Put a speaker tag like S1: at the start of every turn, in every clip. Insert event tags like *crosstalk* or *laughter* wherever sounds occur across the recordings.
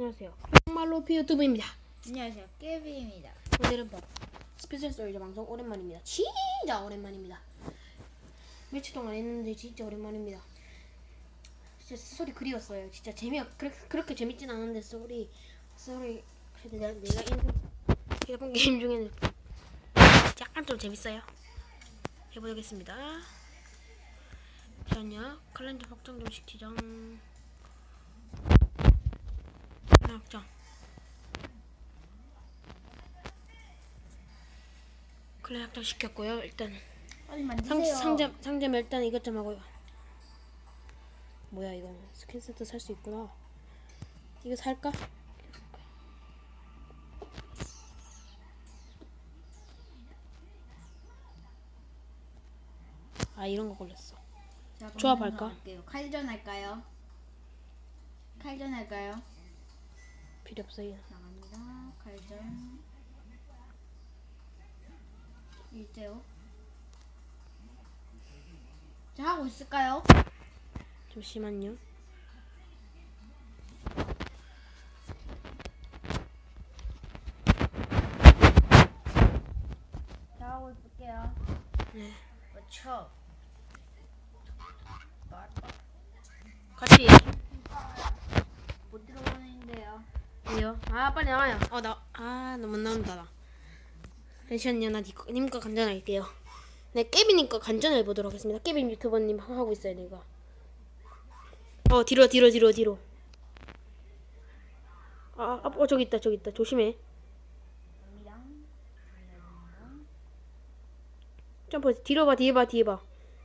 S1: 안녕하세요. 정말로 피유튜브입니다.
S2: 안녕하세요. 깨비입니다.
S1: 오늘은 뭐 스페셜 소리자 방송 오랜만입니다. 진짜 오랜만입니다. 며칠 동안 했는데 진짜 오랜만입니다. 진짜 소리 그리웠어요. 진짜 재미 그렇게, 그렇게 재밌진 않은데 소리 소리 내가 내가 해본 게임 중에는 약간 좀 재밌어요. 해보겠습니다. 잠시만요. 칼렌더 확장 좀 시키 자. 확장. 클레 확장 시켰고요. 일단
S2: 빨리
S1: 상. 상점 상점 일단 이것 좀 하고요. 뭐야 이거 스킨 세트 살 수 있구나. 이거 살까? 아 이런 거 걸렸어.
S2: 자,
S1: 조합할까?
S2: 할게요. 칼전 할까요? 칼전 할까요?
S1: 필요 없어요.
S2: 나갑니다. 칼전. 일대요. 자 하고 있을까요?
S1: 잠시만요.
S2: 자 하고 있을게요.
S1: 네.
S2: 그렇죠.
S1: 같이
S2: 못 들어오는데요.
S1: 아 빨리 나와요. 어 나아 너무 나온다 나. 잠시만요 나 니꺼 님거 간전할게요. 네 깨비님 거 간전해 보도록 하겠습니다. 깨비 유튜버님 하고 있어요 내가. 어 뒤로 뒤로 뒤로 뒤로. 아, 아 어, 저기 있다 저기 있다 조심해. 점프 뒤로 봐 뒤에 봐 뒤에 봐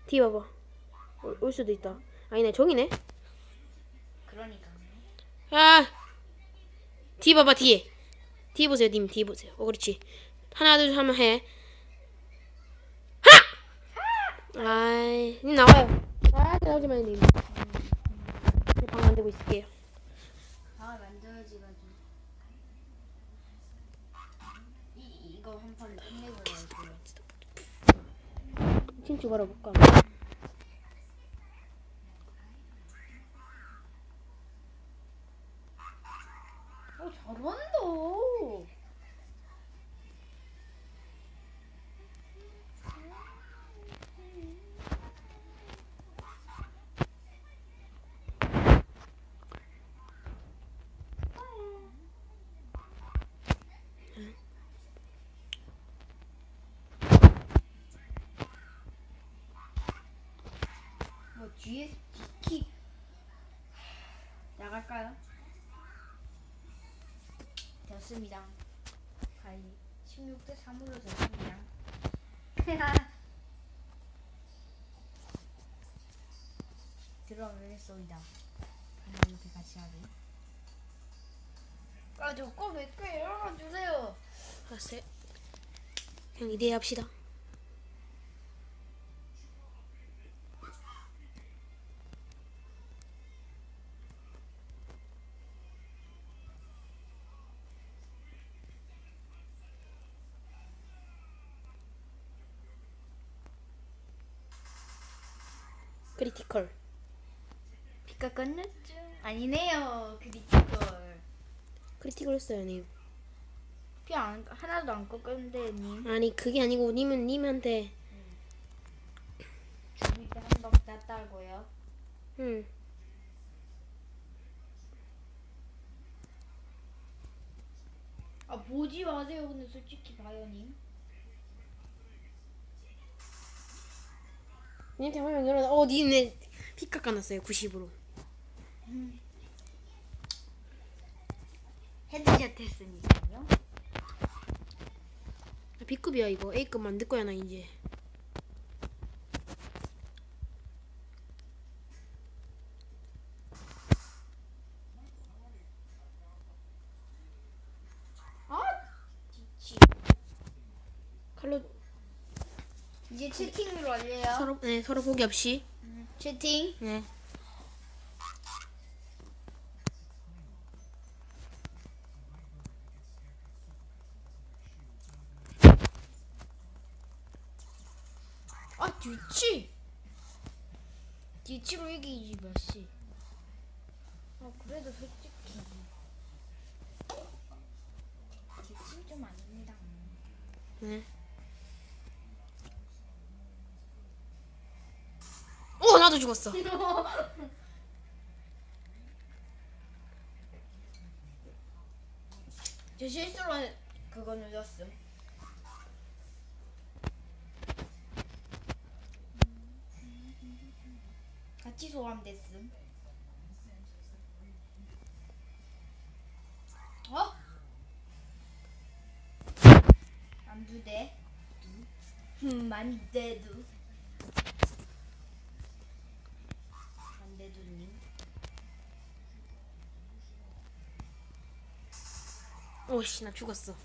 S1: 뒤에 봐봐. 올, 올 수도 있다. 아니네 저기네.
S2: 그러니까.
S1: 아 뒤에 봐봐 뒤에. 뒤에 보세요 님 뒤에 보세요. 어 그렇지. 하나 둘 하면 해. 하! 아이 님 나와요. 아 나오지 마요 님. 방 만들고 있을게요.
S2: 방을 만들어지 가지고. 이 이거 한판 끝내고 나올게요.
S1: 친추 걸어볼까?
S2: 어 잘한다. 뭐 뒤에 됐습니다. 가이 16대 3으로 됐습니다. *laughs* 들어가겠습니다. 이렇게 같이 하기. 아, 저거 몇개 열어주세요.
S1: 알았어요. 그냥 이대히 합시다. 했어요, 님.
S2: 피 안, 하나도 안 꺾었는데, 님.
S1: 아니 그게 아니고 님은 님한테
S2: 죽일 때한방 땄다고요.
S1: 응.
S2: 아, 보지 마세요. 근데 솔직히 봐요, 님.
S1: 님한테 화면 열어. 어, 니네 피 깎아 놨어요. 90으로.
S2: 헤드샷 했으니까요.
S1: B급이야 이거. A급 만들 거야 나 이제.
S2: 아, 지치.
S1: 칼로
S2: 이제 채팅으로 알려요.
S1: 서로 네 서로 포기 없이.
S2: 채팅.
S1: 네.
S2: 뒤치 유치로 이기지 마시. 아 그래도 솔직히
S1: 네 유치 좀 아닙니다. 네. 어, 나도 죽었어. *laughs*
S2: 제 실수로 그거 눌렀음. 같이 소환됐음. 어? 안두대. 음, 만대두. 만대두님.
S1: 오씨 나 죽었어.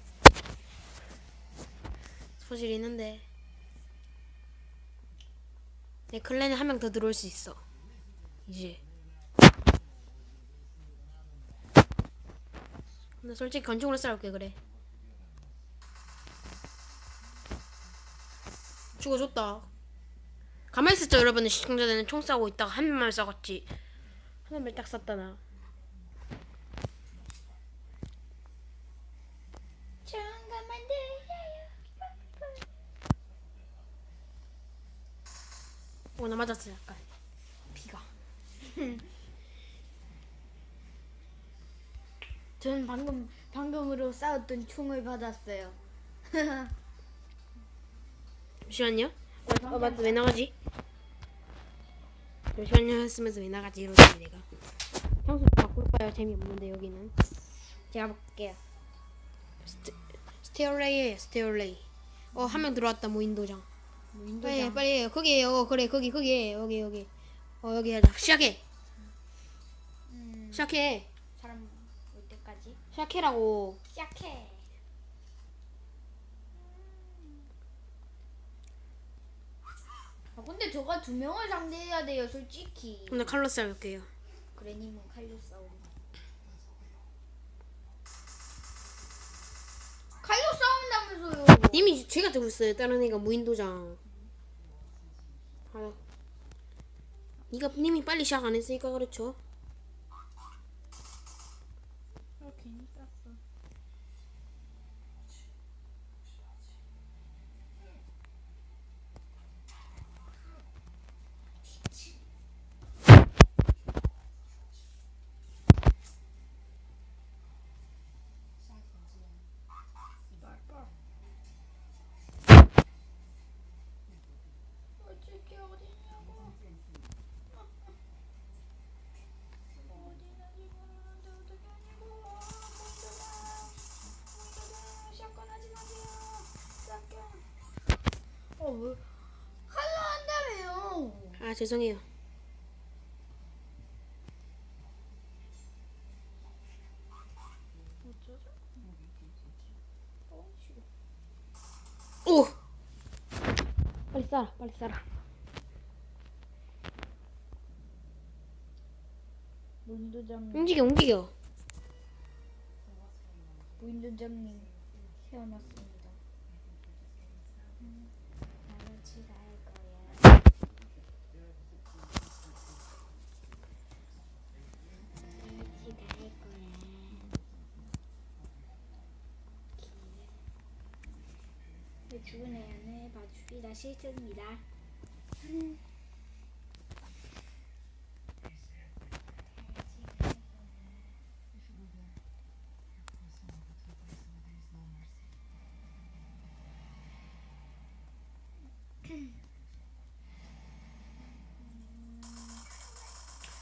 S1: 소질 있는데 내 클랜에 한 명 더 들어올 수 있어. 이제. 근데 솔직히 건축으로 싸울게 그래. 죽어줬다. 가만히 있었죠 여러분 시청자들은 총 쏴고 있다가 한 명만 쏴갔지. 한 명만 딱 쐈다. 오, 나 맞았어, 약간. 비가. *laughs*
S2: 저는 방금 방금으로 싸웠던 총을 받았어요. *laughs*
S1: 잠시만요. 어, 맞다, 왜 나가지? 잠시만요, 했으면서 왜 나가지? 이러지, 내가. 향수 바꿀까요? 재미없는데, 여기는.
S2: 제가 볼게요.
S1: 스테, 스테어레이에요, 스테어레이. 어, 한 명 들어왔다, 무인도장. 빨리, 빨리 해요. 거기 해요. 어, 그래, 거기, 거기 해. 여기, 여기. 어, 여기 하자. 시작해.
S2: 음,
S1: 시작해.
S2: 사람 올 때까지
S1: 시작해라고.
S2: 시작해. 아 근데 저가 두 명을 상대해야 돼요, 솔직히.
S1: 오늘 칼로 싸울게요.
S2: 그래님은 칼로 싸움. 칼로 싸운다면서요.
S1: 님이 제가 들고 있어요. 다른 애가 무인도장. 아, 니가 님이 빨리 시작 안 했으니까 그렇죠. 죄송해요. 오. 빨리 쏴라, 빨리 쏴라.
S2: 문도장
S1: 움직여, 움직여.
S2: 문도장님 태어났습니다 네, 죽은 애는 봐주기가 싫습니다.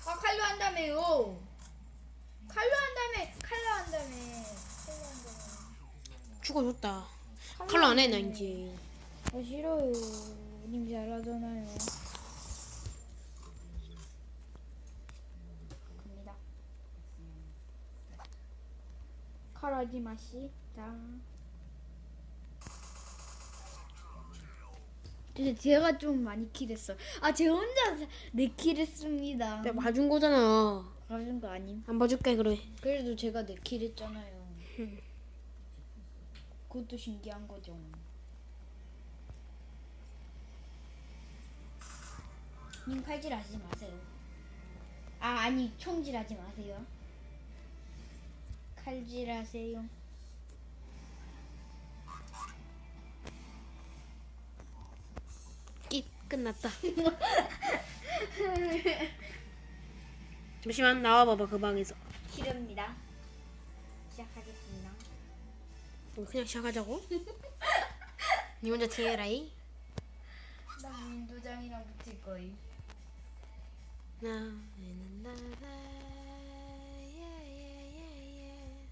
S2: 아 칼로 한다며요. 칼로 한다며. 칼로 한다며. 칼로 한다며.
S1: 죽어줬다. 칼로 안 해, 나 이제.
S2: 아 싫어요. 님 잘하잖아요. 갑니다. 칼하지 마시다. 근데 제가 좀 많이 킬했어. 아, 제 혼자 네 킬했습니다.
S1: 내가 봐준 거잖아.
S2: 가진 거 아님?
S1: 안 봐줄게, 그래.
S2: 그래도 제가 네 킬했잖아요. 그것도 신기한 거죠. 님 칼질 하지 마세요. 아, 아니, 총질 하지 마세요. 칼질 하세요.
S1: 깃, 끝났다. *laughs* 잠시만, 나와봐봐, 그 방에서. 어, 그냥 시작하자고. *laughs* 니 혼자 팅해라이.
S2: 나 민도장이랑 붙을 거임.
S1: 나는 나라 예예 예예.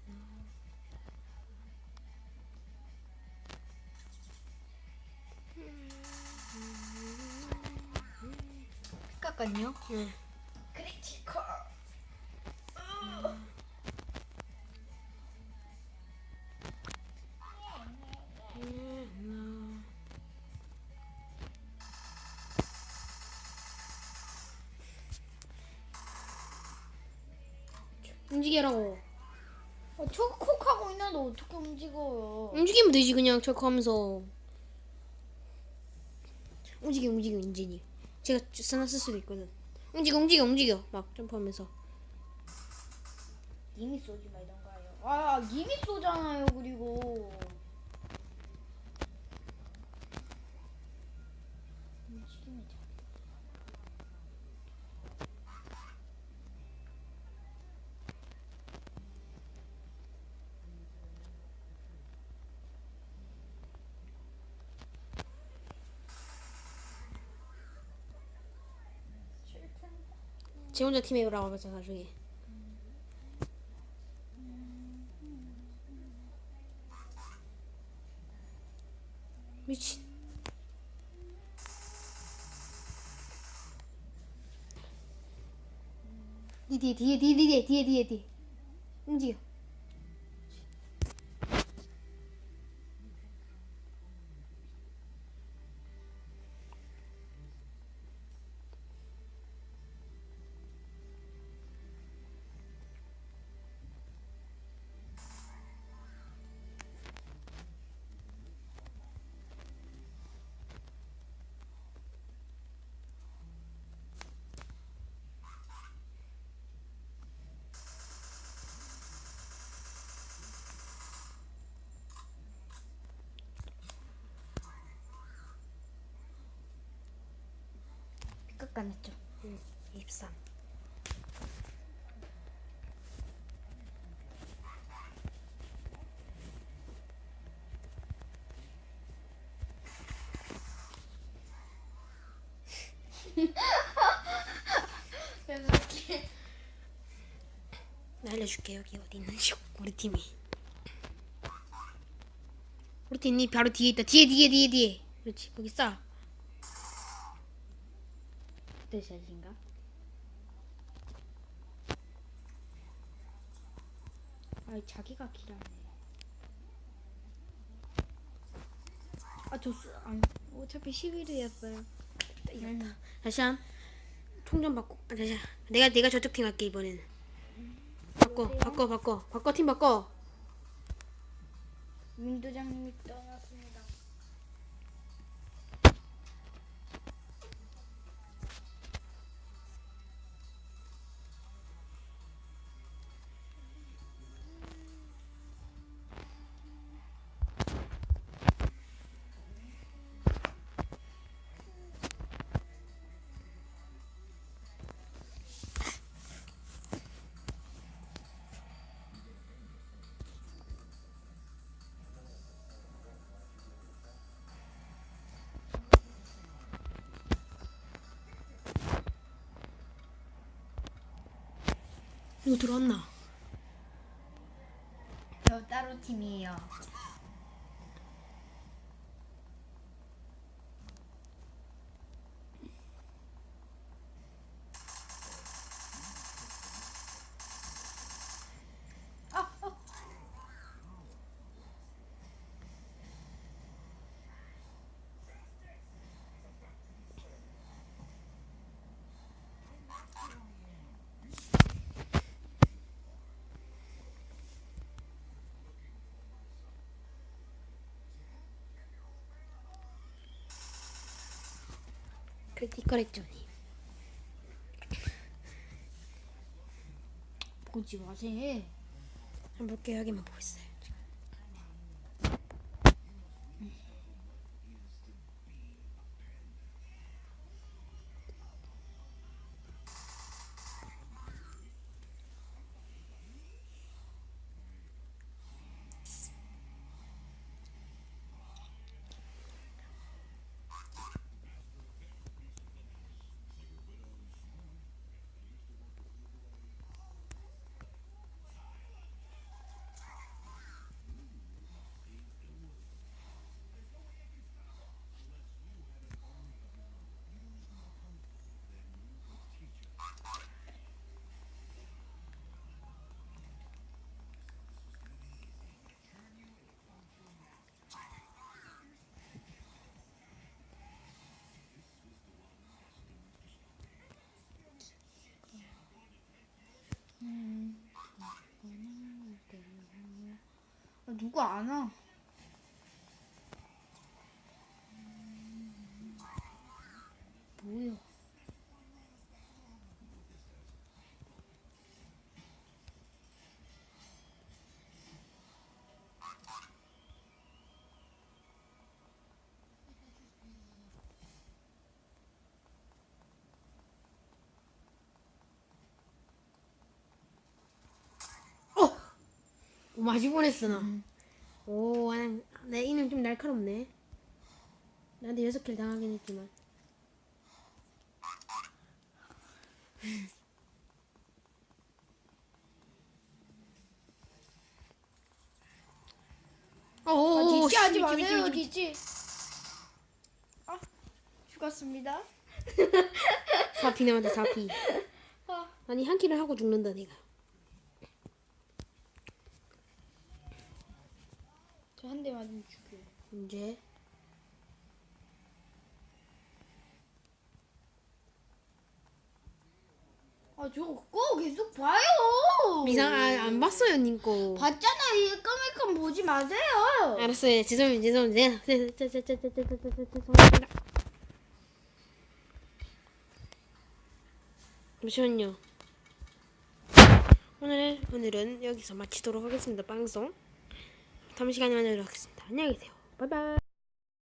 S2: 잠깐요.
S1: 네. 움직이라고.
S2: 어, 저콕 하고 있는데 어떻게 움직여요?
S1: 움직이면 되지 그냥 저렇게 하면서. 움직여 움직여 인진이. 제가 쓰나 쓸 수도 있거든. 움직여 움직여 움직여 막 점프하면서.
S2: 님이 쏘지 말던가요. 아, 님이 쏘잖아요. 그리고. 움직이면 돼.
S1: 제 혼자 팀에 오라고 하자 나중에. 미친. 니 뒤에 뒤에 뒤에 뒤에 뒤에 뒤에 뒤에 움직여.
S2: 깎아냈죠.
S1: 응, 23.
S2: 이렇게.
S1: 나 알려줄게 여기 어디 있는지 우리 팀이 우리 팀이 바로 뒤에 있다 뒤에 뒤에 뒤에 뒤에 그렇지 거기 싸
S2: 뜻이신가? 아, 자기가 길하네. 아, 저, 수- 아니, 어차피 11위였어요.
S1: 이겼다. 다시 한 총점 바꿔. 아, 다시 내가 내가 저쪽 팀 할게 이번에는. 바꿔 바꿔 바꿔. 바꿔 팀 바꿔.
S2: 민도장님이 떠났습니다.
S1: 이거 들어왔나
S2: 저 따로 팀이에요.
S1: 크리티컬 했죠니
S2: 보지 마세요.
S1: 한번 여기만 보고 있어요 지금.
S2: 누구 안 와? 뭐야?
S1: 오, 마시 보냈어 나. 오, 난- 내 이는 좀 날카롭네. 나한테 여섯 킬 당하긴 했지만. 오,
S2: 아,
S1: 오, 오,
S2: 뒤치 하지
S1: 씨,
S2: 마세요.
S1: 뒤치.
S2: 아, 죽었습니다.
S1: 4피 남았다 4피.
S2: 아,
S1: 아니 한 킬을 하고 죽는다 내가.
S2: 저 한 대 맞으면 죽여요.
S1: 이제
S2: 아, 저거 꼭 계속 봐요.
S1: 미상 아, 안 봤어요 님 거.
S2: 봤잖아, 이 까매끔 보지 마세요.
S1: 알았어요. 죄송해요. 죄송해요. 네, 죄송합니다. 잠시만요. 오늘 오늘은 여기서 마치도록 하겠습니다. 방송. 다음 시간에 만나도록 하겠습니다. 안녕히 계세요. 바이바이.